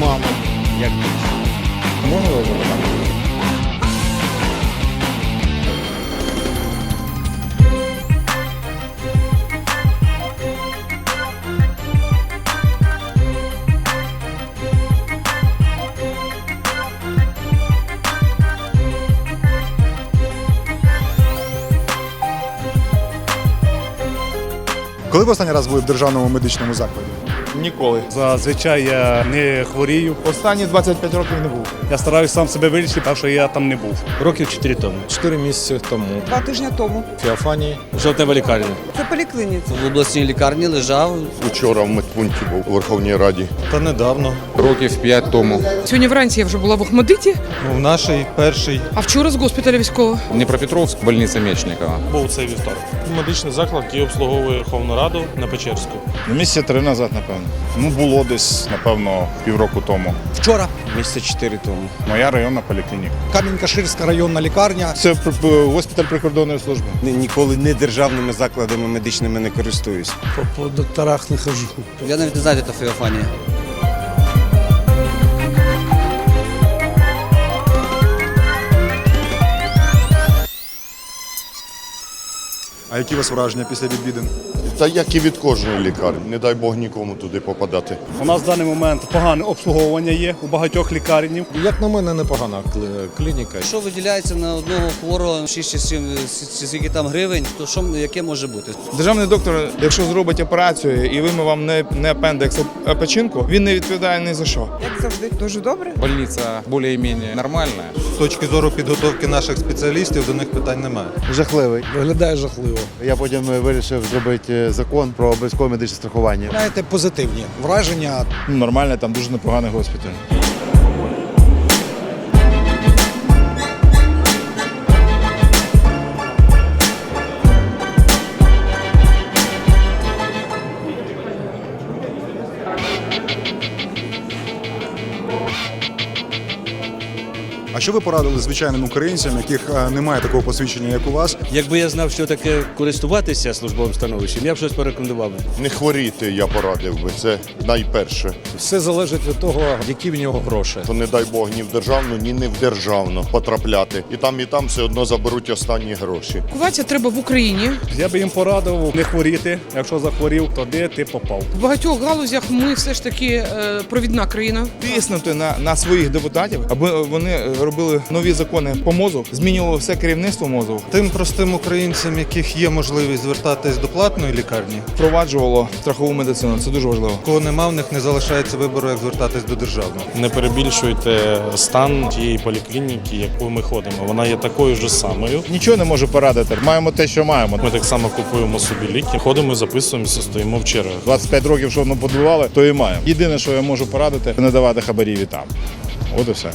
мама. Як Можна запитати? Коли ви останній раз були в державному медичному закладі? Ніколи. Зазвичай я не хворію. Останні 25 років не був. Я стараюсь сам себе вилічити, так що я там не був. Років 4 тому. Чотири місяці тому. Два тижні тому. Феофанії. Жовтнева лікарня. Це поліклініці. В обласній лікарні лежав. Учора в медпункті був у Верховній Раді. Та недавно. Років 5 тому. Сьогодні вранці я вже була в Охмадиті, Ну, в нашій перший а вчора з госпіталя військового. Дніпропетровськ, больниця Мечникова. Був цей вівторок. Медичний заклад, який обслуговує Верховну Раду на Печерську. Місяця три назад, напевно. Ну, було десь, напевно, півроку тому. Вчора. Місяця чотири тому. Моя районна поліклініка. Кам'янка-Ширська районна лікарня. Це госпіталь прикордонної служби. Ніколи не державними закладами медичними не користуюсь. По, по докторах не хожу. Я навіть не знаю, де та Феофанія. А які у вас враження після відвідин? Та як і від кожної лікарні. Не дай Бог нікому туди попадати. У нас в даний момент погане обслуговування є у багатьох лікарнів. Як на мене, непогана клініка. Що виділяється на одного хворого 6 чи 7, скільки там гривень, то що яке може бути? Державний доктор, якщо зробить операцію і вийме вам не, не апендекс, а печінку, він не відповідає ні за що. Як завжди, дуже добре. Больниця більш-менш нормальна. З точки зору підготовки наших спеціалістів до них питань немає. Жахливий. Виглядає жахливо. Я потім вирішив зробити закон про обов'язкове медичне страхування. Знаєте, позитивні враження. нормальне, Нормально, там дуже непоганий госпіталь. А що ви порадили звичайним українцям, яких е, немає такого посвідчення, як у вас? Якби я знав, що таке користуватися службовим становищем, я б щось порекомендував. би. Не хворіти, я порадив би. Це найперше. Все залежить від того, які в нього гроші. То не дай Бог ні в державну, ні не в державну потрапляти. І там, і там все одно заберуть останні гроші. Лікуватися треба в Україні. Я би їм порадив не хворіти. Якщо захворів, то де ти попав. В багатьох галузях ми все ж таки е, провідна країна. Тиснути на, на своїх депутатів, аби вони робили нові закони по мозу, змінювали все керівництво мозу, Тим простим українцям, яких є можливість звертатись до платної лікарні, впроваджувало страхову медицину. Це дуже важливо. кого нема, в них не залишається вибору, як звертатись до державної. Не перебільшуйте стан тієї поліклініки, яку ми ходимо. Вона є такою ж самою. Нічого не можу порадити. Маємо те, що маємо. Ми так само купуємо собі ліки, ходимо, записуємося, стоїмо в чергах. 25 років, що воно будували, то і маємо. Єдине, що я можу порадити, не давати хабарів і там. От і все.